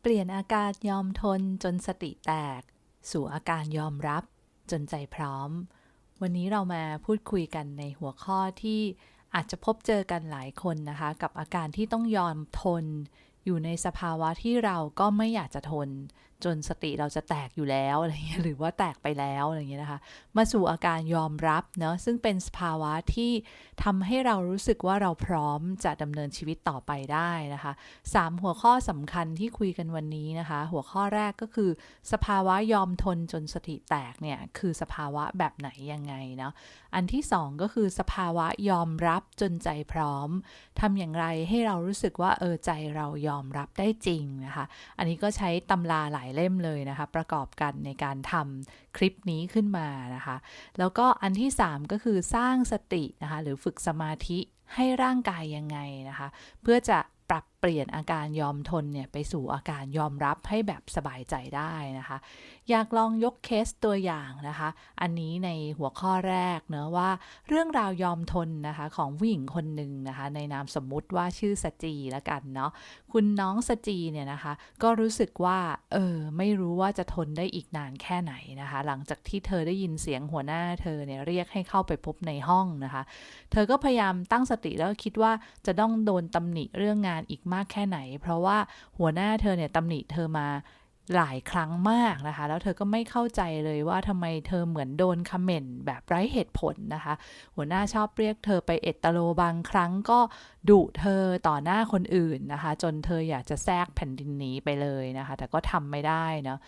เปลี่ยนอาการยอมทนจนสติแตก สู่อาการยอมรับ จนใจพร้อม วันนี้เรามาพูดคุยกันในหัวข้อที่อาจจะพบเจอกันหลายคนนะคะ กับอาการที่ต้องยอมทน อยู่ในสภาวะที่เราก็ไม่อยากจะทน จนสติเราจะแตกอยู่แล้วอะไรเงี้ยหรือว่าแตกไปแล้วอะไรเงี้ยนะคะ มาสู่อาการยอมรับเนาะซึ่งเป็นสภาวะที่ทำให้เรารู้สึกว่าเราพร้อมจะดำเนินชีวิตต่อไปได้นะคะสามหัวข้อสำคัญที่คุยกันวันนี้นะคะ หัวข้อแรกก็คือ สภาวะยอมทนจนสติแตกเนี่ยคือสภาวะแบบไหนยังไงเนาะอันที่สองก็คือสภาวะยอมรับจนใจพร้อมทำอย่างไรให้เรารู้สึกว่าเออใจเรายอมรับได้จริงนะคะ อันนี้ก็ใช้ตำราหลายเล่มเลยนะคะ ประกอบกันในการทำคลิปนี้ขึ้นมานะคะ แล้วก็อันที่ 3 ก็คือสร้างสตินะคะ หรือฝึกสมาธิให้ร่างกายยังไงนะคะ เพื่อจะปรับ เปลี่ยนอาการยอมทนเนี่ยไปสู่อาการยอมรับให้แบบสบายใจได้นะคะ อยากลองยกเคสตัวอย่างนะคะ อันนี้ในหัวข้อแรกเนะว่าเรื่องราวยอมทนนะคะของผู้หญิงคนหนึ่งนะคะ ในนามสมมุติว่าชื่อสจีแล้วกันเนาะคุณน้องสจีเนี่ยนะคะ ก็รู้สึกว่าเออไม่รู้ว่าจะทนได้อีกนานแค่ไหนนะคะ หลังจากที่เธอได้ยินเสียงหัวหน้าเธอเนี่ยเรียกให้เข้าไปพบในห้องนะคะ เธอก็พยายามตั้งสติแล้วคิดว่าจะต้องโดนตำหนิเรื่องงานอีกมากแค่ไหน เพราะว่าหัวหน้าเธอเนี่ยตำหนิเธอมาหลายครั้งมากนะคะ แล้วเธอก็ไม่เข้าใจเลยว่าทำไมเธอเหมือนโดนคอมเมนต์แบบไร้เหตุผลนะคะ หัวหน้าชอบเรียกเธอไปเอตโลบางครั้งก็ดุเธอต่อหน้าคนอื่นนะคะ จนเธออยากจะแทรกแผ่นดินนี้ไปเลยนะคะ แต่ก็ทำไม่ได้เนาะ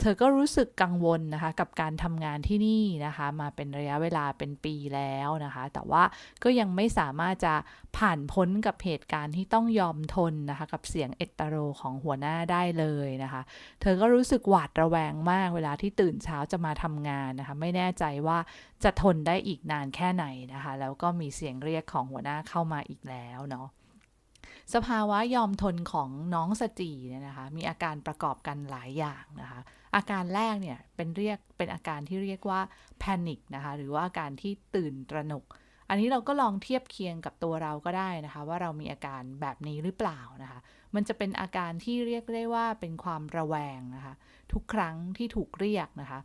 เธอก็รู้สึกกังวลนะคะกับการทำงานที่นี่นะคะ มาเป็นระยะเวลาเป็นปีแล้วนะคะ แต่ว่าก็ยังไม่สามารถจะผ่านพ้นกับเหตุการณ์ที่ต้องยอมทนนะคะกับเสียงเอตโรของหัวหน้าได้เลยนะคะ เธอก็รู้สึกหวาดระแวงมากเวลาที่ตื่นเช้าจะมาทำงานนะคะ ไม่แน่ใจว่าจะทนได้อีกนานแค่ไหนนะคะ แล้วก็มีเสียงเรียกของหัวหน้าเข้ามาอีกแล้วเนาะ สภาวะยอมทนของน้องสจีเนี่ยนะคะ มีอาการประกอบกันหลายอย่างนะคะ อาการแรกเนี่ยเป็นเรียกเป็นอาการที่เรียกว่าแพนิคนะคะ หรือว่าอาการที่ตื่นตระหนก อันนี้เราก็ลองเทียบเคียงกับตัวเราก็ได้นะคะ ว่าเรามีอาการแบบนี้หรือเปล่านะคะ มันจะเป็นอาการที่เรียกได้ว่าเป็นความระแวงนะคะ ทุกครั้งที่ถูกเรียกนะคะ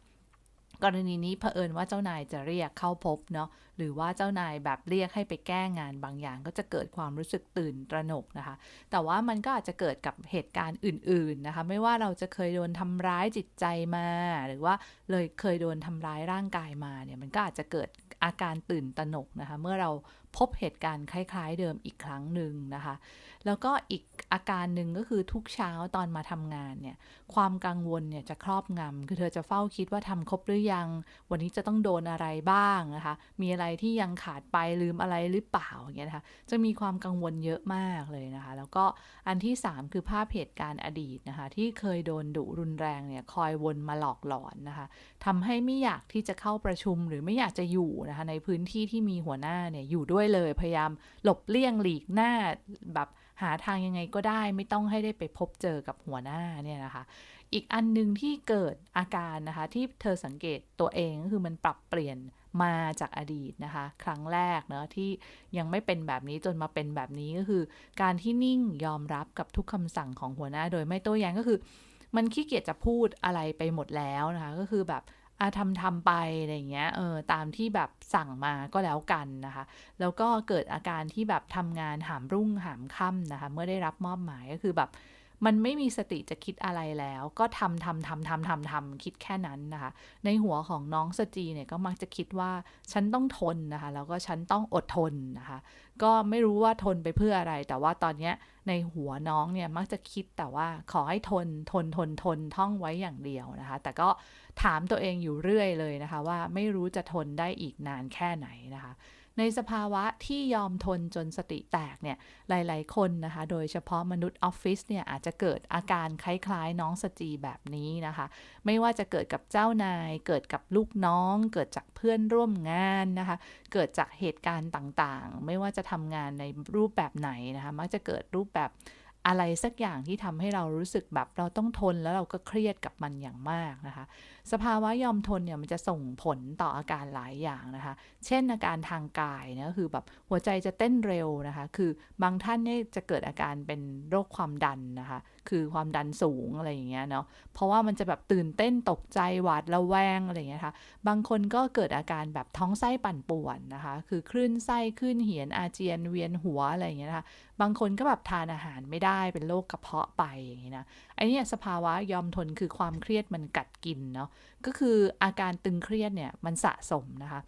กรณีนี้เผอิญว่าเจ้านายจะเรียกเข้าพบเนาะหรือว่าเจ้านายแบบเรียกให้ไปแก้งานบางอย่าง ก็จะเกิดความรู้สึกตื่นตระหนกนะคะ แต่ว่ามันก็อาจจะเกิดกับเหตุการณ์อื่น ๆนะคะ ไม่ว่าเราจะเคยโดนทำร้ายจิตใจมา หรือว่าเลยเคยโดนทำร้ายร่างกายมาเนี่ยมันก็อาจจะเกิดอาการตื่นตระหนกนะคะ เมื่อเรา พบเหตุการณ์คล้าย ๆ เดิมอีกครั้งหนึ่งนะคะ แล้วก็อีกอาการหนึ่งก็คือทุกเช้าตอนมาทำงานเนี่ย ความกังวลเนี่ยจะครอบงำคือเธอจะเฝ้าคิดว่าทำครบหรือยัง วันนี้จะต้องโดนอะไรบ้างนะคะ มีอะไรที่ยังขาดไปลืมอะไรหรือเปล่าอย่างเงี้ยนะคะ จะมีความกังวลเยอะมากเลยนะคะ แล้วก็อันที่ 3 คือภาพเหตุการณ์อดีตนะคะ ที่เคยโดนดุรุนแรงเนี่ยคอยวนมาหลอกหลอนนะคะทำให้ไม่อยากที่จะเข้าประชุมหรือไม่อยากจะอยู่นะคะในพื้นที่ที่มีหัวหน้าเนี่ยอยู่ด้วยเลย พยายามหลบเลี่ยงหลีกหน้าแบบหาทางยังไงก็ได้ ไม่ต้องให้ได้ไปพบเจอกับหัวหน้าเนี่ยนะคะ อีกอันหนึ่งที่เกิดอาการนะคะที่เธอสังเกตตัวเองก็คือมันปรับเปลี่ยนมาจากอดีตนะคะ ครั้งแรกเนาะที่ยังไม่เป็นแบบนี้จนมาเป็นแบบนี้ก็คือ การที่นิ่งยอมรับกับทุกคำสั่งของหัวหน้า โดยไม่โต้แย้งก็คือ มันขี้เกียจจะพูดอะไรไปหมดแล้วนะคะ ก็คือแบบ อาทำทำไปอะไรเงี้ยเออตามที่แบบสั่งมาก็แล้วกันนะคะ แล้วก็เกิดอาการที่แบบทำงานหามรุ่งหามค่ำนะคะ เมื่อได้รับมอบหมายก็คือแบบ มันไม่มีสติจะคิดอะไรแล้ว ก็ทำทำทำทำทำทำคิดแค่นั้นนะคะ ในหัวของน้องสจีเนี่ยก็มักจะคิดว่าฉันต้องทนนะคะ แล้วก็ฉันต้องอดทนนะคะ ก็ไม่รู้ว่าทนไปเพื่ออะไร แต่ว่าตอนนี้ในหัวน้องเนี่ยมักจะคิดแต่ว่าขอให้ทนทนทนทนท่องไว้อย่างเดียวนะคะ แต่ก็ถามตัวเองอยู่เรื่อยเลยนะคะ ว่าไม่รู้จะทนได้อีกนานแค่ไหนนะคะ ในสภาวะที่ยอมทนจนสติแตกเนี่ยหลายๆ คนนะคะ โดยเฉพาะมนุษย์ออฟฟิศเนี่ยอาจจะเกิดอาการคล้ายๆ น้องสจีแบบนี้นะคะ ไม่ว่าจะเกิดกับเจ้านาย เกิดกับลูกน้อง เกิดจากเพื่อนร่วมงานนะคะ เกิดจากเหตุการณ์ต่างๆ ไม่ว่าจะทำงานในรูปแบบไหนนะคะ มักจะเกิดรูปแบบอะไรสักอย่างที่ทำให้เรารู้สึกแบบเราต้องทนแล้วเราก็เครียดกับมันอย่างมากนะคะสภาวะยอมทนเนี่ยมันจะส่งผลต่ออาการหลายอย่างนะคะ เช่นอาการทางกายนะคือแบบหัวใจจะเต้นเร็วนะคะ คือบางท่านเนี่ยจะเกิดอาการเป็นโรคความดันนะคะ คือความดันสูงอะไรอย่างเงี้ยเนาะ เพราะว่ามันจะแบบตื่นเต้นตกใจหวาดระแวงอะไรอย่างเงี้ยค่ะ บางคนก็เกิดอาการแบบท้องไส้ปั่นป่วนนะคะ คือคลื่นไส้คลื่นเหียนอาเจียนเวียนหัวอะไรอย่างเงี้ยนะคะ บางคนก็แบบทานอาหารไม่ได้เป็นโรคกระเพาะไปอย่างเงี้ยนะ ไอ้นี่สภาวะยอมทนคือความเครียดมันกัดกินเนาะก็คืออาการตึงเครียดเนี่ยมันสะสมนะคะ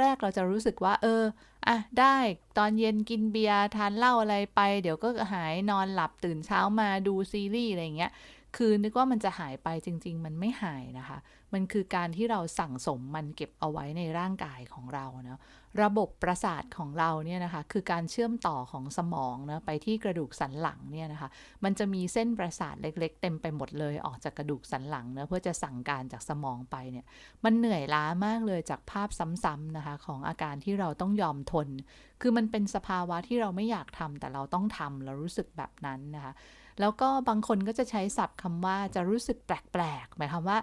แรกๆเราจะรู้สึกว่า เอออะได้ตอนเย็นกินเบียร์ทานเหล้าอะไรไป เดี๋ยวก็หายนอนหลับตื่นเช้ามาดูซีรีส์อะไรอย่างเงี้ย คือนึกว่ามันจะหายไปจริง ๆ มันไม่หายนะคะ มันคือการที่เราสั่งสมมันเก็บเอาไว้ในร่างกายของเราเนาะระบบประสาทของเราเนี่ยนะคะ คือการเชื่อมต่อของสมองนะไปที่กระดูกสันหลังเนี่ยนะคะ มันจะมีเส้นประสาทเล็ก ๆ เต็มไปหมดเลยออกจากกระดูกสันหลังเนะเพื่อจะสั่งการจากสมองไปเนี่ย มันเหนื่อยล้ามากเลยจากภาพซ้ำๆนะคะ ของอาการที่เราต้องยอมทน คือมันเป็นสภาวะที่เราไม่อยากทำแต่เราต้องทำเรารู้สึกแบบนั้นนะคะ แล้วก็บางคนก็จะใช้ศัพท์คำว่าจะรู้สึกแปลกๆหมายความว่า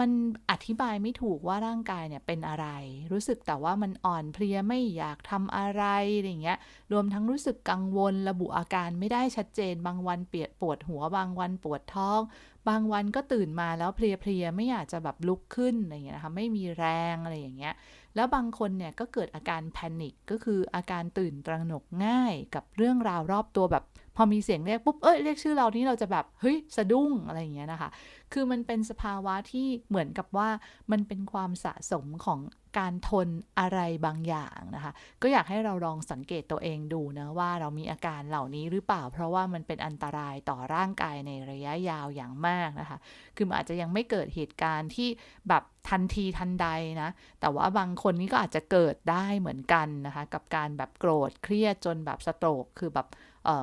มันอธิบายไม่ถูกว่าร่างกายเนี่ยเป็นอะไร รู้สึกแต่ว่ามันอ่อนเพลียไม่อยากทำอะไรอะไรเงี้ยรวมทั้งรู้สึกกังวลระบุอาการไม่ได้ชัดเจน บางวันเปียดปวดหัว บางวันปวดท้อง บางวันก็ตื่นมาแล้วเพลียๆไม่อยากจะแบบลุกขึ้นอะไรเงี้ยนะคะไม่มีแรงอะไรอย่างเงี้ยแล้วบางคนเนี่ยก็เกิดอาการแพนิคก็คืออาการตื่นตระหนกง่ายกับเรื่องราวรอบตัวแบบพอมีเสียงเรียกปุ๊บ เอ้ย เรียกชื่อเรานี่เราจะแบบ เฮ้ย สะดุ้งอะไรอย่างเงี้ยนะคะ คือมันเป็นสภาวะที่เหมือนกับว่ามันเป็นความสะสมของการทนอะไรบางอย่างนะคะ ก็อยากให้เราลองสังเกตตัวเองดูนะว่าเรามีอาการเหล่านี้หรือเปล่า เพราะว่ามันเป็นอันตรายต่อร่างกายในระยะยาวอย่างมากนะคะ คือมันอาจจะยังไม่เกิดเหตุการณ์ที่แบบทันทีทันใดนะ แต่ว่าบางคนนี่ก็อาจจะเกิดได้เหมือนกันนะคะ กับการแบบโกรธเครียดจนแบบสโตรกคือแบบ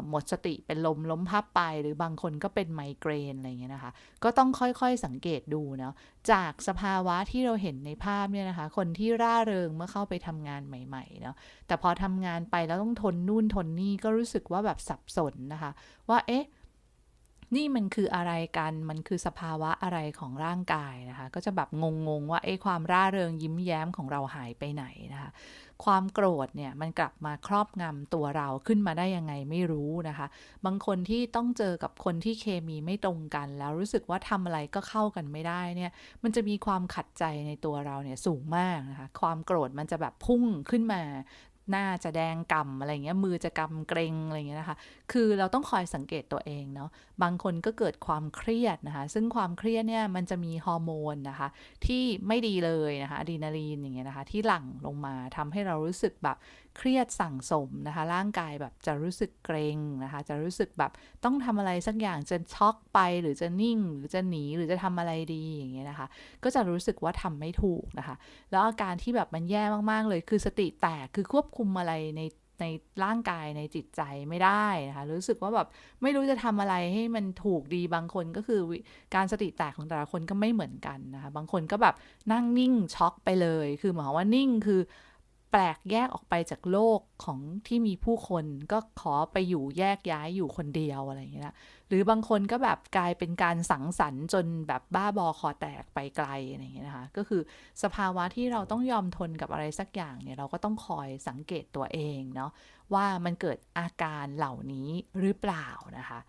หมดสติเป็นลมล้มพับไป หรือบางคนก็เป็นไมเกรนอะไรเงี้ยนะคะ ก็ต้องค่อยๆสังเกตดูเนาะจากสภาวะที่เราเห็นในภาพเนี่ยนะคะ คนที่ร่าเริงเมื่อเข้าไปทำงานใหม่ๆเนาะแต่พอทำงานไปแล้วต้องทนนู่นทนนี่ก็รู้สึกว่าแบบสับสนนะคะ ว่าเอ๊ะ นี่มันคืออะไรกัน มันคือสภาวะอะไรของร่างกายนะคะ ก็จะแบบงงๆว่าไอ้ความร่าเริงยิ้มแย้มของเราหายไปไหนนะคะ ความโกรธเนี่ยมันกลับมาครอบงำตัวเราขึ้นมาได้ยังไงไม่รู้นะคะ บางคนที่ต้องเจอกับคนที่เคมีไม่ตรงกัน แล้วรู้สึกว่าทำอะไรก็เข้ากันไม่ได้เนี่ย มันจะมีความขัดใจในตัวเราเนี่ยสูงมากนะคะ ความโกรธมันจะแบบพุ่งขึ้นมา หน้าจะแดงกำอะไรเงี้ยมือจะกำเกรงอะไรเงี้ยนะคะ คือเราต้องคอยสังเกตตัวเองเนาะบางคนก็เกิดความเครียดนะคะ ซึ่งความเครียดเนี่ยมันจะมีฮอร์โมนนะคะ ที่ไม่ดีเลยนะคะอะดรีนาลีนอย่างเงี้ยนะคะ ที่หลั่งลงมาทำให้เรารู้สึกแบบ เครียดสั่งสมนะคะ ร่างกายแบบจะรู้สึกเกรงนะคะ จะรู้สึกแบบต้องทำอะไรสักอย่างจะช็อกไปหรือจะนิ่ง หรือจะหนีหรือจะทำอะไรดีอย่างเงี้ยนะคะ ก็จะรู้สึกว่าทำไม่ถูกนะคะ แล้วอาการที่แบบมันแย่มากๆเลย คือสติแตกคือควบคุมอะไรในในร่างกายในจิตใจไม่ได้นะคะรู้สึกว่าแบบไม่รู้จะทำอะไรให้มันถูกดีบางคนก็คือการสติแตกของแต่ละคนก็ไม่เหมือนกันนะคะบางคนก็แบบนั่งนิ่งช็อกไปเลย คือหมายคว่านิ่งคือ แปลกแยกออกไปจากโลกของที่มีผู้คนก็ขอไปอยู่แยกย้ายอยู่คนเดียวอะไรอย่างเงี้ยหรือบางคนก็แบบกลายเป็นการสังสรรค์จนแบบบ้าบอคอแตกไปไกลอะไรอย่างเงี้ยนะคะก็คือสภาวะที่เราต้องยอมทนกับอะไรสักอย่างเนี่ยเราก็ต้องคอยสังเกตตัวเองเนาะว่ามันเกิดอาการเหล่านี้หรือเปล่านะคะ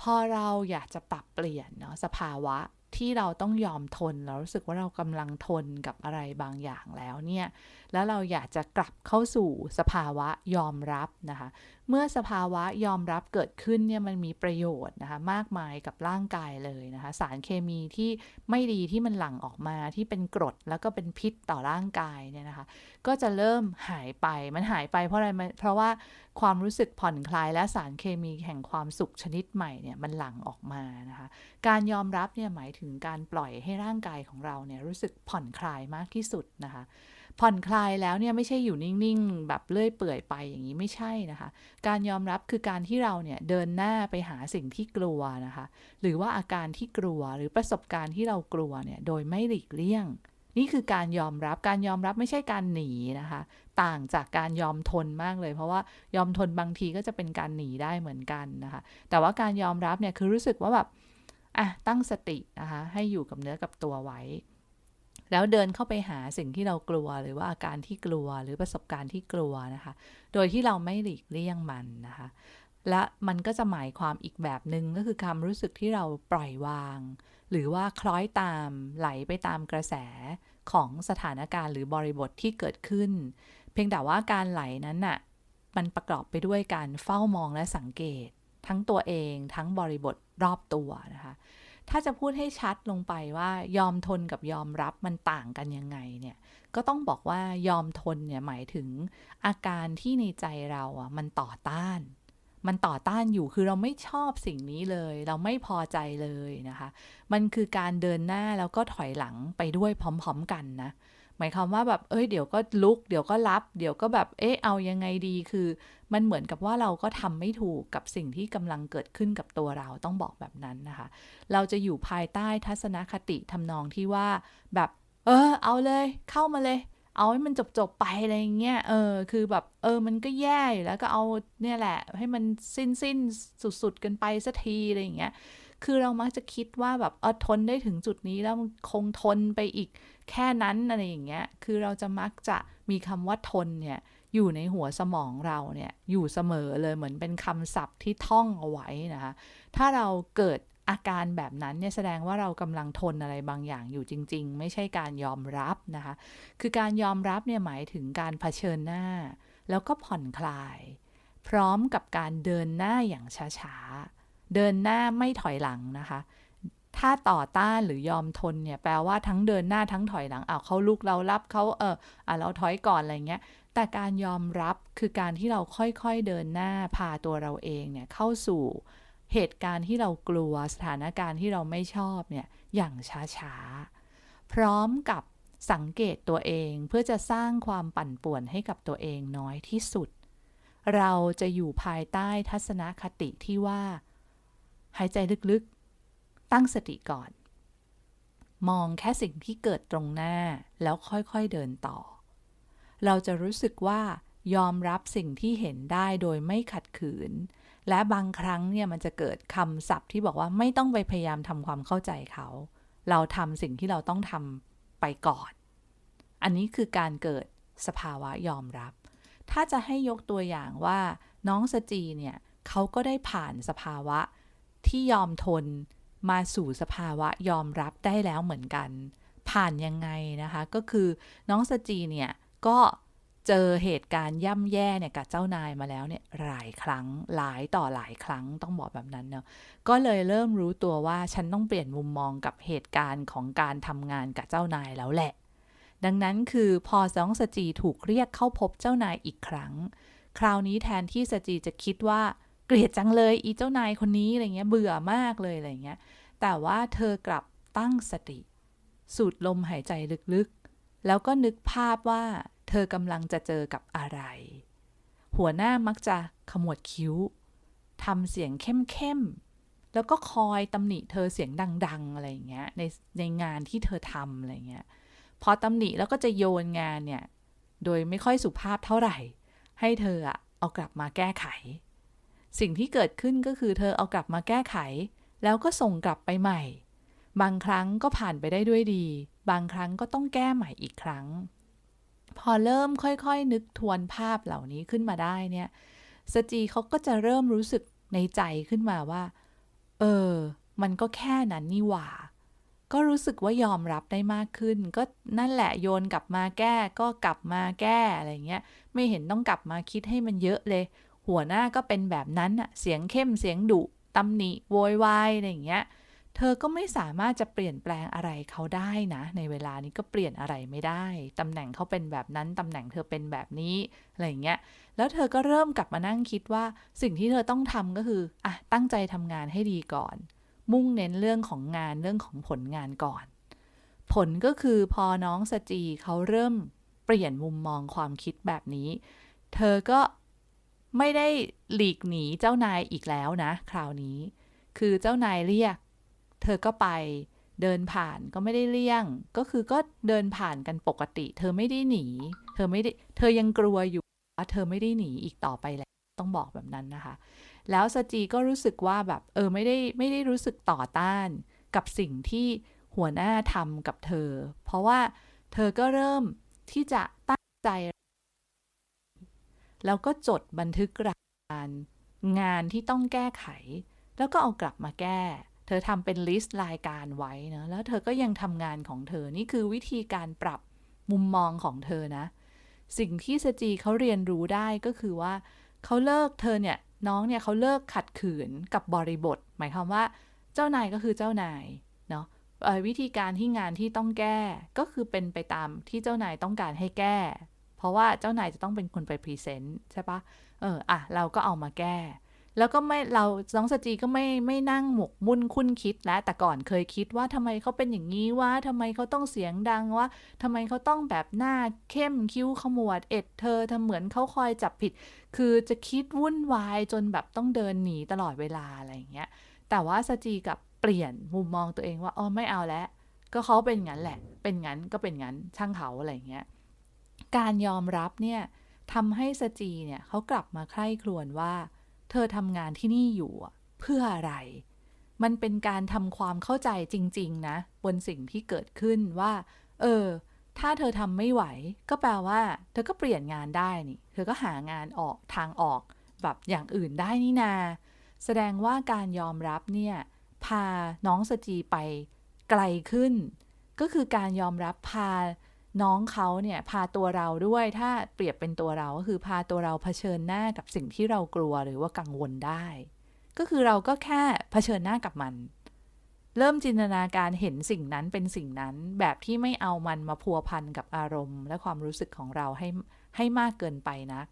พอเราอยากจะปรับเปลี่ยนเนาะสภาวะที่เราต้องยอมทนเรารู้สึกว่าเรากำลังทนกับอะไรบางอย่างแล้วเนี่ย แล้วเราอยากจะกลับเข้าสู่สภาวะยอมรับนะคะ เมื่อสภาวะยอมรับเกิดขึ้นเนี่ยมันมีประโยชน์นะคะมากมายกับร่างกายเลยนะคะ สารเคมีที่ไม่ดีที่มันหลั่งออกมาที่เป็นกรดแล้วก็เป็นพิษต่อร่างกายเนี่ยนะคะ ก็จะเริ่มหายไปมันหายไปเพราะอะไรเพราะว่าความรู้สึกผ่อนคลายและสารเคมีแห่งความสุขชนิดใหม่เนี่ยมันหลั่งออกมานะคะ การยอมรับเนี่ยหมายถึงการปล่อยให้ร่างกายของเราเนี่ยรู้สึกผ่อนคลายมากที่สุดนะคะ ผ่อนคลายแล้วเนี่ยไม่ใช่อยู่นิ่งๆ แบบเลื่อยเปื่อยไปอย่างนี้ไม่ใช่นะคะ การยอมรับคือการที่เราเนี่ยเดินหน้าไปหาสิ่งที่กลัวนะคะ หรือว่าอาการที่กลัวหรือประสบการณ์ที่เรากลัวเนี่ยโดยไม่หลีกเลี่ยง นี่คือการยอมรับการยอมรับไม่ใช่การหนีนะคะ ต่างจากการยอมทนมากเลย เพราะว่ายอมทนบางทีก็จะเป็นการหนีได้เหมือนกันนะคะ แต่ว่าการยอมรับเนี่ยคือรู้สึกว่าแบบอะตั้งสตินะคะให้อยู่กับเนื้อกับตัวไว้ แล้วเดินเข้าไปหาสิ่งที่เรากลัวหรือว่าอาการที่กลัวหรือประสบการณ์ที่กลัวนะคะ โดยที่เราไม่หลีกเลี่ยงมันนะคะ และมันก็จะหมายความอีกแบบหนึ่งก็คือความรู้สึกที่เราปล่อยวาง หรือว่าคล้อยตามไหลไปตามกระแสของสถานการณ์หรือบริบทที่เกิดขึ้น เพียงแต่ว่าการไหลนั้นน่ะมันประกอบไปด้วยการเฝ้ามองและสังเกต ทั้งตัวเองทั้งบริบทรอบตัวนะคะ ถ้าจะพูดให้ชัดลงไปว่ายอมทนกับยอมรับมันต่างกันยังไงเนี่ย ก็ต้องบอกว่ายอมทนเนี่ยหมายถึงอาการที่ในใจเราอะมันต่อต้าน มันต่อต้านอยู่คือเราไม่ชอบสิ่งนี้เลย เราไม่พอใจเลยนะคะ มันคือการเดินหน้าแล้วก็ถอยหลังไปด้วยพร้อม ๆ กันนะ หมายความว่าแบบเอ้ยเดี๋ยวก็ลุก เดี๋ยวก็รับ เดี๋ยวก็แบบเอ๊ะเอายังไงดีคือ มันเหมือนกับว่าเราก็ทำไม่ถูกกับสิ่งที่กำลังเกิดขึ้นกับตัวเราต้องบอกแบบนั้นนะคะ เราจะอยู่ภายใต้ทัศนคติทำนองที่ว่าแบบ เออ เอาเลย เข้ามาเลย เอาให้มันจบๆไปอะไรเงี้ยเออคือแบบเออมันก็แย่อยู่แล้วก็เอาเนี่ยแหละ ให้มันสิ้นสิ้นสุดๆกันไปสักทีอะไรอย่างเงี้ย คือเรามักจะคิดว่าแบบเออทนได้ถึงจุดนี้แล้วคงทนไปอีกแค่นั้นอะไรอย่างเงี้ย คือเราจะมักจะมีคำว่าทนเนี่ยอยู่ในหัวสมองเราเนี่ยอยู่เสมอเลยเหมือนเป็นคำศัพท์ที่ท่องเอาไว้นะคะถ้าเราเกิดอาการแบบนั้นเนี่ยแสดงว่าเรากำลังทนอะไรบางอย่างอยู่จริง ๆ ไม่ใช่การยอมรับนะคะ คือการยอมรับเนี่ยหมายถึงการเผชิญหน้า แล้วก็ผ่อนคลาย พร้อมกับการเดินหน้าอย่างช้าๆ เดินหน้าไม่ถอยหลังนะคะ ถ้าต่อต้านหรือยอมทนเนี่ยแปลว่าทั้งเดินหน้าทั้งถอยหลังเอาเขาลุกเรารับเขาเอออะเราถอยก่อนอะไรเงี้ย แต่การยอมรับคือการที่เราค่อยๆเดินหน้าพาตัวเราเองเนี่ยเข้าสู่เหตุการณ์ที่เรากลัวสถานการณ์ที่เราไม่ชอบเนี่ยอย่างช้าๆ พร้อมกับสังเกตตัวเองเพื่อจะสร้างความปั่นป่วนให้กับตัวเองน้อยที่สุด เราจะอยู่ภายใต้ทัศนคติที่ว่า หายใจลึกๆ ตั้งสติก่อน มองแค่สิ่งที่เกิดตรงหน้าแล้วค่อยๆเดินต่อ เราจะรู้สึกว่ายอมรับสิ่งที่เห็นได้โดยไม่ขัดขืน และบางครั้งเนี่ยมันจะเกิดคำศัพท์ที่บอกว่าไม่ต้องไปพยายามทำความเข้าใจเขา เราทำสิ่งที่เราต้องทำไปก่อน อันนี้คือการเกิดสภาวะยอมรับ ถ้าจะให้ยกตัวอย่างว่าน้องสจีเนี่ยเขาก็ได้ผ่านสภาวะ ที่ยอมทนมาสู่สภาวะยอมรับได้แล้วเหมือนกัน ผ่านยังไงนะคะ ก็คือน้องสจีเนี่ยก็เจอเหตุการณ์ย่ำแย่เนี่ยกับเจ้านายมาแล้วเนี่ยหลายครั้งหลายต่อหลายครั้งต้องบอกแบบนั้นเนาะก็เลยเริ่มรู้ตัวว่าฉันต้องเปลี่ยนมุมมองกับเหตุการณ์ของการทำงานกับเจ้านายแล้วแหละ ดังนั้นคือพอสองสจีถูกเรียกเข้าพบเจ้านายอีกครั้ง คราวนี้แทนที่สจีจะคิดว่า เกลียดจังเลยอีเจ้านายคนนี้อะไรเงี้ยเบื่อมากเลยอะไรเงี้ยแต่ว่าเธอกลับตั้งสติ สูดลมหายใจลึกๆ แล้วก็นึกภาพว่าเธอกำลังจะเจอกับอะไร หัวหน้ามักจะขมวดคิ้วทำเสียงเข้มๆ แล้วก็คอยตำหนิเธอเสียงดัง ๆ อะไรเงี้ยในในงานที่เธอทำอะไรเงี้ยพอตำหนิแล้วก็จะโยนงานเนี่ย โดยไม่ค่อยสุภาพเท่าไหร่ ให้เธออะเอากลับมาแก้ไข สิ่งที่เกิดขึ้นก็คือเธอเอากลับมาแก้ไข แล้วก็ส่งกลับไปใหม่ บางครั้งก็ผ่านไปได้ด้วยดี บางครั้งก็ต้องแก้ใหม่อีกครั้ง พอเริ่มค่อยๆ นึกทวนภาพเหล่านี้ขึ้นมาได้เนี่ยสจีเขาก็จะเริ่มรู้สึกในใจขึ้นมาว่า เออ มันก็แค่นั้นนี่หว่า ก็รู้สึกว่ายอมรับได้มากขึ้น ก็นั่นแหละโยนกลับมาแก้ ก็กลับมาแก้อะไรเงี้ย ไม่เห็นต้องกลับมาคิดให้มันเยอะเลย หัวหน้าก็เป็นแบบนั้นอะเสียงเข้มเสียงดุตำหนิโวยวายอะไรเงี้ย เธอก็ไม่สามารถจะเปลี่ยนแปลงอะไรเขาได้นะ ในเวลานี้ก็เปลี่ยนอะไรไม่ได้ ตำแหน่งเขาเป็นแบบนั้น ตำแหน่งเธอเป็นแบบนี้อะไรเงี้ย แล้วเธอก็เริ่มกลับมานั่งคิดว่าสิ่งที่เธอต้องทำก็คืออะตั้งใจทำงานให้ดีก่อน มุ่งเน้นเรื่องของงานเรื่องของผลงานก่อน ผลก็คือพอน้องสจีเขาเริ่มเปลี่ยนมุมมองความคิดแบบนี้ เธอก็ ไม่ได้หลีกหนีเจ้านายอีกแล้วนะ คราวนี้ คือเจ้านายเรียก เธอก็ไปเดินผ่านก็ไม่ได้เลี่ยง ก็คือก็เดินผ่านกันปกติ เธอไม่ได้หนี เธอไม่ได้ เธอยังกลัวอยู่ว่าเธอไม่ได้หนีอีกต่อไปแล้ว ต้องบอกแบบนั้นนะคะ แล้วสจีก็รู้สึกว่าแบบเออไม่ได้ไม่ได้รู้สึกต่อต้านกับสิ่งที่หัวหน้าทำกับเธอ เพราะว่าเธอก็เริ่มที่จะตั้งใจ แล้วก็จดบันทึกรายการงานที่ต้องแก้ไข แล้วก็เอากลับมาแก้ เธอทำเป็นลิสต์รายการไว้นะแล้วเธอก็ยังทำงานของเธอนี่คือวิธีการปรับมุมมองของเธอนะ สิ่งที่สจีเขาเรียนรู้ได้ก็คือว่าเขาเลิกเธอเนี่ยน้องเนี่ยเขาเลิกขัดขืนกับบริบท หมายความว่า เจ้านายก็คือเจ้านายเนาะวิธีการที่งานที่ต้องแก้ก็คือเป็นไปตามที่เจ้านายต้องการให้แก้ เพราะว่าเจ้านายจะต้องเป็นคนไปพรีเซนต์ใช่ปะเอออะเราก็เอามาแก้ แล้วก็ไม่เราน้องสจีก็ไม่ไม่นั่งหมกมุ่นคุ้นคิดแล้วแต่ก่อนเคยคิดว่าทำไมเขาเป็นอย่างนี้วะทำไมเขาต้องเสียงดังวะทำไมเขาต้องแบบหน้าเข้มคิ้วขมวดเอ็ดเธอทำเหมือนเขาคอยจับผิด คือจะคิดวุ่นวายจนแบบต้องเดินหนีตลอดเวลาอะไรอย่างเงี้ยแต่ว่าสจีกับเปลี่ยนมุมมองตัวเองว่าอ๋อไม่เอาแล้วก็เขาเป็นงั้นแหละ เป็นงั้นก็เป็นงั้นช่างเขาอะไรอย่างเงี้ย การยอมรับเนี่ยทำให้สจีเนี่ยเขากลับมาใคร่ครวญว่า เธอทำงานที่นี่อยู่เพื่ออะไร มันเป็นการทำความเข้าใจจริง ๆ นะ บนสิ่งที่เกิดขึ้นว่า เออ ถ้าเธอทำไม่ไหว ก็แปลว่า เธอก็เปลี่ยนงานได้นี่ เธอก็หางานออกทางออกแบบอย่างอื่นได้นี่นา แสดงว่าการยอมรับเนี่ย พาน้องสจีไปไกลขึ้น ก็คือการยอมรับพา น้องเขาเนี่ยพาตัวเราด้วยถ้าเปรียบเป็นตัวเราก็คือพาตัวเราเผชิญหน้ากับสิ่งที่เรากลัวหรือว่ากังวลได้ ก็คือเราก็แค่เผชิญหน้ากับมัน เริ่มจินตนาการเห็นสิ่งนั้นเป็นสิ่งนั้นแบบที่ไม่เอามันมาพัวพันกับอารมณ์ และความรู้สึกของเราให้ให้มากเกินไปนัก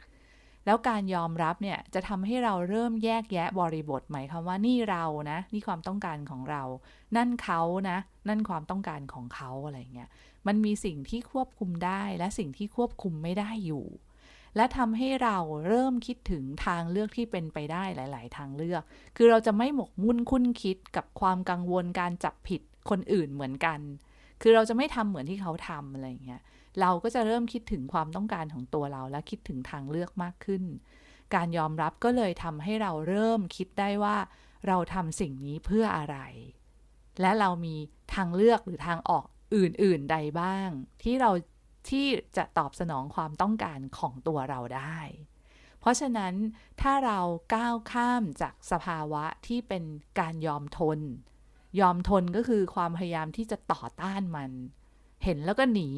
แล้วการยอมรับเนี่ยจะทำให้เราเริ่มแยกแยะบริบทหมายความว่านี่เรานะนี่ความต้องการของเรา นั่นเขานะ นั่นความต้องการของเขาอะไรเงี้ยมันมีสิ่งที่ควบคุมได้และสิ่งที่ควบคุมไม่ได้อยู่ และทำให้เราเริ่มคิดถึงทางเลือกที่เป็นไปได้หลาย ๆ ทางเลือก คือเราจะไม่หมกมุ่นคุ้นคิดกับความกังวลการจับผิดคนอื่นเหมือนกัน คือเราจะไม่ทำเหมือนที่เขาทำอะไรเงี้ย เราก็จะเริ่มคิดถึงความต้องการของตัวเราและคิดถึงทางเลือกมากขึ้น การยอมรับก็เลยทำให้เราเริ่มคิดได้ว่า เราทำสิ่งนี้เพื่ออะไร และเรามีทางเลือกหรือทางออกอื่น ๆ ใดบ้าง ที่เราที่จะตอบสนองความต้องการของตัวเราได้ เพราะฉะนั้นถ้าเราก้าวข้ามจากสภาวะที่เป็นการยอมทน ยอมทนก็คือความพยายามที่จะต่อต้านมัน เห็นแล้วก็หนี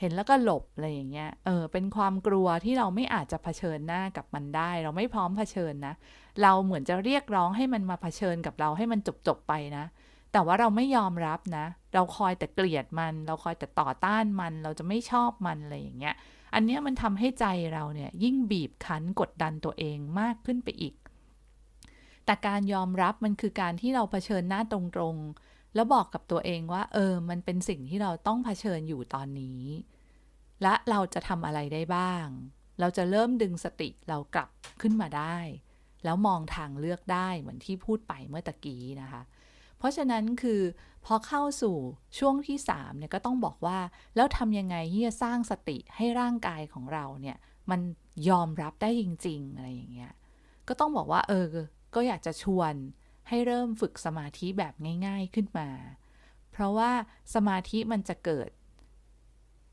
เห็นแล้วก็หลบอะไรอย่างเงี้ย เออ เป็นความกลัวที่เราไม่อาจจะเผชิญหน้ากับมันได้ เราไม่พร้อมเผชิญนะ เราเหมือนจะเรียกร้องให้มันมาเผชิญกับเราให้มันจบๆไปนะ แต่ว่าเราไม่ยอมรับนะ เราคอยแต่เกลียดมัน เราคอยแต่ต่อต้านมัน เราจะไม่ชอบมันอะไรอย่างเงี้ย อันเนี้ยมันทำให้ใจเราเนี่ยยิ่งบีบคั้นกดดันตัวเองมากขึ้นไปอีก แต่การยอมรับมันคือการที่เราเผชิญหน้าตรงๆ แล้วบอกกับตัวเองว่า เออ มันเป็นสิ่งที่เราต้องเผชิญอยู่ตอนนี้ และเราจะทำอะไรได้บ้าง เราจะเริ่มดึงสติเรากลับขึ้นมาได้ แล้วมองทางเลือกได้เหมือนที่พูดไปเมื่อตะกี้นะคะ เพราะฉะนั้นคือพอเข้าสู่ช่วงที่3เนี่ยก็ต้องบอกว่า แล้วทำยังไงที่จะสร้างสติให้ร่างกายของเราเนี่ย มันยอมรับได้จริง ๆ อะไรอย่างเงี้ยก็ต้องบอกว่า เออ ก็อยากจะชวน ให้เริ่มฝึกสมาธิแบบง่ายๆขึ้นมา เพราะว่าสมาธิมันจะเกิด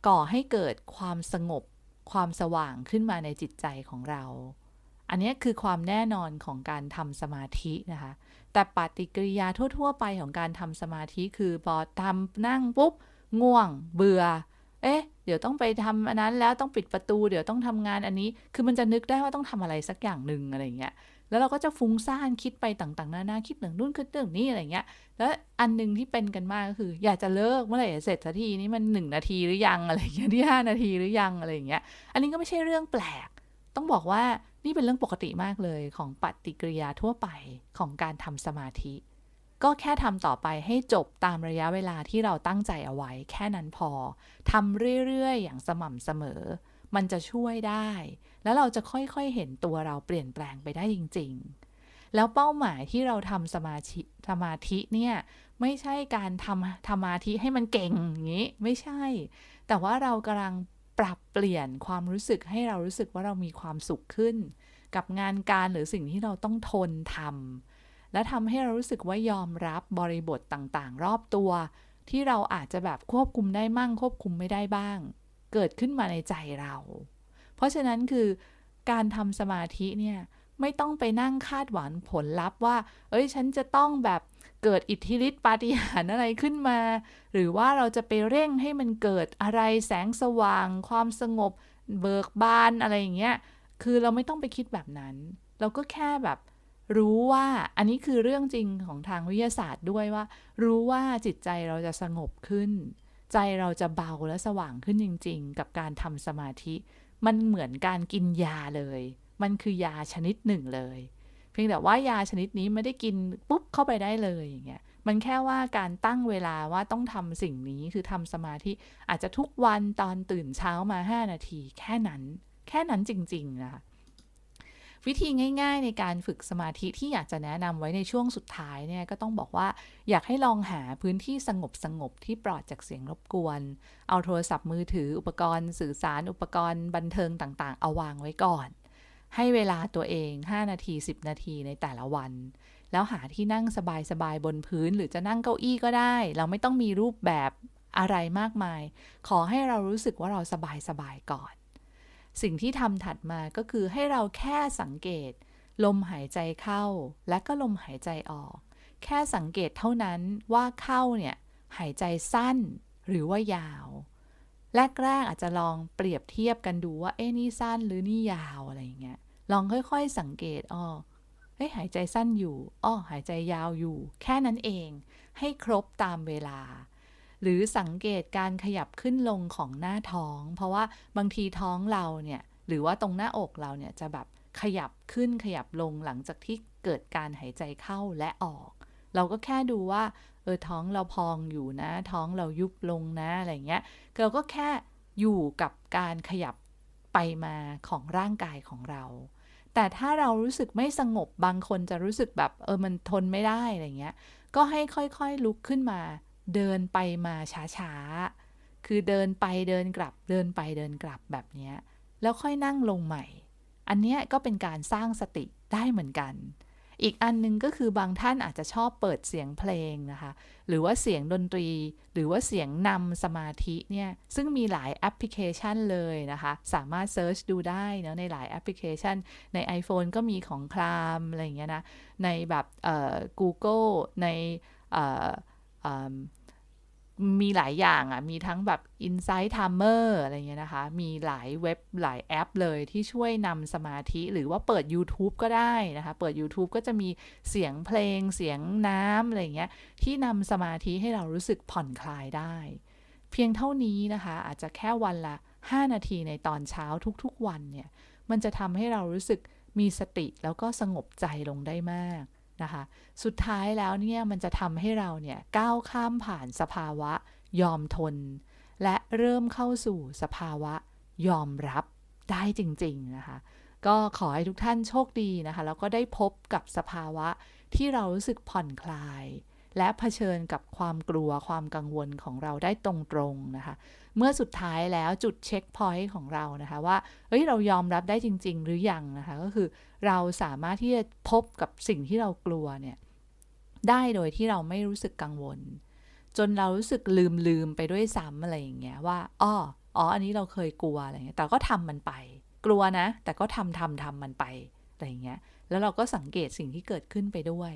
ก่อให้เกิดความสงบ ความสว่างขึ้นมาในจิตใจของเรา อันนี้คือความแน่นอนของการทำสมาธินะคะ แต่ปฏิกิริยาทั่ว ๆ ไปของการทำสมาธิคือพอทำนั่งปุ๊บ ง่วง เบื่อ เอ๊ะ เดี๋ยวต้องไปทำอันนั้นแล้วต้องปิดประตู เดี๋ยวต้องทำงานอันนี้ คือมันจะนึกได้ว่าต้องทำอะไรสักอย่างหนึ่งอะไรเงี้ย แล้วเราก็จะฟุ้งซ่านคิดไปต่างๆ นานาคิดเรื่องนู่นคิดเรื่องนี้อะไรเงี้ย แล้วอันนึงที่เป็นกันมากก็คือ อยากจะเลิกเมื่อไหร่เสร็จสักทีนี้มันหนึ่งนาทีหรือยังอะไรเงี้ยที่ห้านาทีหรือยังอะไรเงี้ย อันนี้ก็ไม่ใช่เรื่องแปลก ต้องบอกว่านี่เป็นเรื่องปกติมากเลยของปฏิกิริยาทั่วไปของการทำสมาธิ ก็แค่ทำต่อไปให้จบตามระยะเวลาที่เราตั้งใจเอาไว้ แค่นั้นพอทำเรื่อยๆ อย่างสม่ำเสมอ มันจะช่วยได้ แล้วเราจะค่อยๆเห็นตัวเราเปลี่ยนแปลงไปได้จริง ๆ แล้วเป้าหมายที่เราทำสมาธิสมาธิเนี่ยไม่ใช่การทำธรรมาธิให้มันเก่งอย่างนี้ไม่ใช่ แต่ว่าเรากำลังปรับเปลี่ยนความรู้สึกให้เรารู้สึกว่าเรามีความสุขขึ้น กับงานการหรือสิ่งที่เราต้องทนทำ และทำให้เรารู้สึกว่ายอมรับบริบทต่างๆ รอบตัว ที่เราอาจจะแบบควบคุมได้มั่งควบคุมไม่ได้บ้าง เกิดขึ้นมาในใจเรา เพราะฉะนั้นคือการทำสมาธิเนี่ยไม่ต้องไปนั่งคาดหวังผลลัพธ์ว่า เอ้ย ฉันจะต้องแบบเกิดอิทธิฤทธิปาฏิหาริย์อะไรขึ้นมา หรือว่าเราจะไปเร่งให้มันเกิดอะไรแสงสว่าง ความสงบ เบิกบานอะไรอย่างเงี้ย คือเราไม่ต้องไปคิดแบบนั้น เราก็แค่แบบ รู้ว่าอันนี้คือเรื่องจริงของทางวิทยาศาสตร์ด้วยว่า รู้ว่าจิตใจเราจะสงบขึ้น ใจเราจะเบาและสว่างขึ้นจริง ๆ กับการทำสมาธิ มันเหมือนการกินยาเลย มันคือยาชนิดหนึ่งเลย เพียงแต่ว่ายาชนิดนี้ไม่ได้กินปุ๊บเข้าไปได้เลยอย่างเงี้ยมันแค่ว่าการตั้งเวลาว่าต้องทำสิ่งนี้คือทำสมาธิอาจจะทุกวันตอนตื่นเช้ามา 5 นาที แค่นั้น แค่นั้นจริง ๆ นะคะ วิธีง่ายๆ ในการฝึกสมาธิที่อยากจะแนะนำไว้ในช่วงสุดท้ายเนี่ยก็ต้องบอกว่าอยากให้ลองหาพื้นที่สงบสงบที่ปลอดจากเสียงรบกวน เอาโทรศัพท์มือถืออุปกรณ์สื่อสารอุปกรณ์บันเทิงต่างๆ เอาวางไว้ก่อน ให้เวลาตัวเอง 5 นาที 10 นาทีในแต่ละวัน แล้วหาที่นั่งสบายๆบนพื้นหรือจะนั่งเก้าอี้ก็ได้ เราไม่ต้องมีรูปแบบอะไรมากมาย ขอให้เรารู้สึกว่าเราสบายๆก่อน สิ่งที่ทำถัดมาก็คือให้เราแค่สังเกต ลมหายใจเข้า และก็ลมหายใจออก แค่สังเกตเท่านั้นว่าเข้าเนี่ยหายใจสั้นหรือว่ายาว แรกๆอาจจะลองเปรียบเทียบกันดูว่าเอ๊นี่สั้นหรือนี่ยาวอะไรอย่างเงี้ยลองค่อยๆสังเกตอ้อเฮ้ยหายใจสั้นอยู่อ้อหายใจยาวอยู่ แค่นั้นเอง ให้ครบตามเวลา หรือสังเกตการขยับขึ้นลงของหน้าท้อง เพราะว่าบางทีท้องเราเนี่ย หรือว่าตรงหน้าอกเราเนี่ยจะแบบขยับขึ้นขยับลงหลังจากที่เกิดการหายใจเข้าและออก เราก็แค่ดูว่า เออท้องเราพองอยู่นะ ท้องเรายุบลงนะอะไรเงี้ยเราก็แค่อยู่กับการขยับไปมาของร่างกายของเรา แต่ถ้าเรารู้สึกไม่สงบบางคนจะรู้สึกแบบเออมันทนไม่ได้อะไรเงี้ย ก็ให้ค่อยๆลุกขึ้นมา เดินไปมาช้าๆ คือเดินไปเดินกลับ เดินไปเดินกลับแบบนี้ แล้วค่อยนั่งลงใหม่ อันนี้ก็เป็นการสร้างสติได้เหมือนกัน อีกอันนึงก็คือบางท่านอาจจะชอบเปิดเสียงเพลงนะคะ หรือว่าเสียงดนตรี หรือว่าเสียงนำสมาธิเนี่ย ซึ่งมีหลายแอปพลิเคชันเลยนะคะ สามารถเซิร์ชดูได้นะในหลายแอปพลิเคชัน ใน iPhone ก็มีของคลามอะไรอย่างเงี้ยนะ ในแบบ Google ใน มีหลายอย่างอะ่ะ มีทั้งแบบ Insight Timer อะไรเงี้ยนะคะ มีหลายเว็บหลายแอปเลยที่ช่วยนำสมาธิหรือว่าเปิด YouTube ก็ได้นะคะ เปิด YouTube ก็จะมีเสียงเพลงเสียงน้ำอะไรเงี้ยที่นำสมาธิให้เรารู้สึกผ่อนคลายได้ เพียงเท่านี้นะคะ อาจจะแค่วันละ 5 นาทีในตอนเช้าทุกๆวันเนี่ย มันจะทำให้เรารู้สึกมีสติแล้วก็สงบใจลงได้มาก นะคะ สุดท้ายแล้วเนี่ยมันจะทำให้เราเนี่ยก้าวข้ามผ่านสภาวะยอมทน และเริ่มเข้าสู่สภาวะยอมรับได้จริงๆนะคะ ก็ขอให้ทุกท่านโชคดีนะคะ แล้วก็ได้พบกับสภาวะที่เรารู้สึกผ่อนคลาย และเผชิญกับความกลัวความกังวลของเราได้ตรงๆนะคะ เมื่อสุดท้ายแล้วจุดเช็คพอยต์ของเรานะคะว่าเฮ้ยเรายอมรับได้จริง ๆ หรือยังนะคะ ก็คือ เราสามารถที่จะพบกับสิ่งที่เรากลัวเนี่ยได้โดยที่เราไม่รู้สึกกังวล จนเรารู้สึกลืมลืมไปด้วยซ้ำอะไรอย่างเงี้ยว่าอ้ออ๋ออันนี้เราเคยกลัวอะไรเงี้ยแต่ก็ทำมันไป กลัวนะ แต่ก็ทำทำทำมันไปอะไรอย่างเงี้ยแล้วเราก็สังเกตสิ่งที่เกิดขึ้นไปด้วย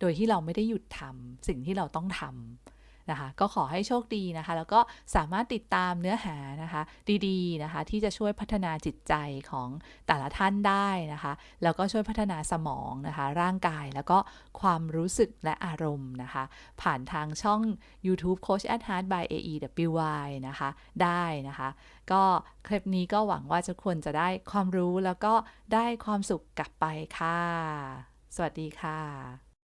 โดยที่เราไม่ได้หยุดทำสิ่งที่เราต้องทำ นะคะ ก็ขอให้โชคดีนะคะ แล้วก็สามารถติดตามเนื้อหานะคะ ดีๆนะคะ ที่จะช่วยพัฒนาจิตใจของแต่ละท่านได้นะคะ แล้วก็ช่วยพัฒนาสมองนะคะ ร่างกายแล้วก็ความรู้สึกและอารมณ์นะคะ ผ่านทางช่อง YouTube Coach at Heart by AEWY นะคะ ได้นะคะ ก็คลิปนี้ก็หวังว่าทุกคนจะได้ความรู้แล้วก็ได้ความสุขกลับไปค่ะ สวัสดีค่ะ